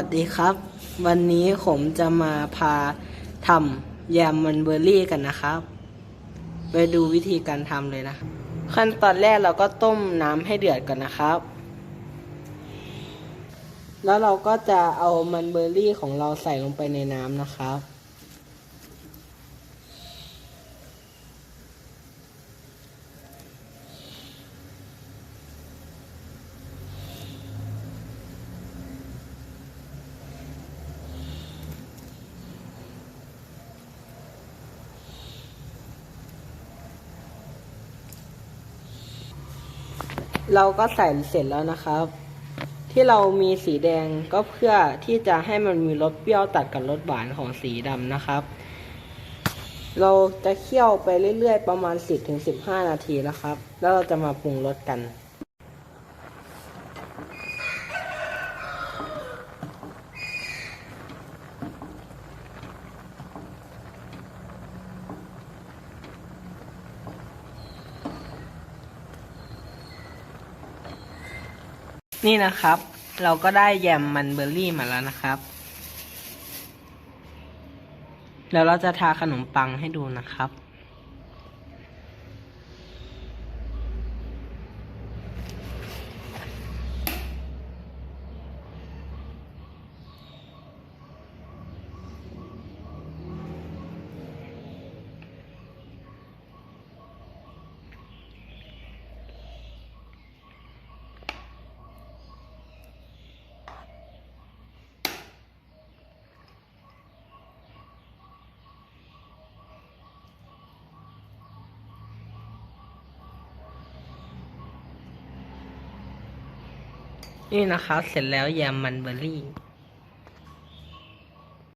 สวัสดีครับ วันนี้ผมจะมาพาทำแยมมันเบอร์รี่กันนะครับ ไปดูวิธีการทำเลยนะ ขั้นตอนแรกเราก็ต้มน้ำให้เดือดก่อนนะครับ แล้วเราก็จะเอามันเบอร์รี่ของเราใส่ลงไปในน้ำนะครับ เราก็ใส่เสร็จแล้วนะครับ ที่เรามีสีแดงก็เพื่อที่จะให้มันมีรสเปรี้ยวตัดกับรสหวานของสีดำนะครับ เราจะเคี่ยวไปเรื่อยๆ ประมาณ 10-15 นาทีแล้วครับ แล้วเราจะมาปรุงรสกัน นี่นะครับ เราก็ได้แยมมันเบอร์รี่มาแล้วนะครับ แล้วเราจะทาขนมปังให้ดูนะครับ นี่นะคะ เสร็จแล้วยมมันเบอร์รี่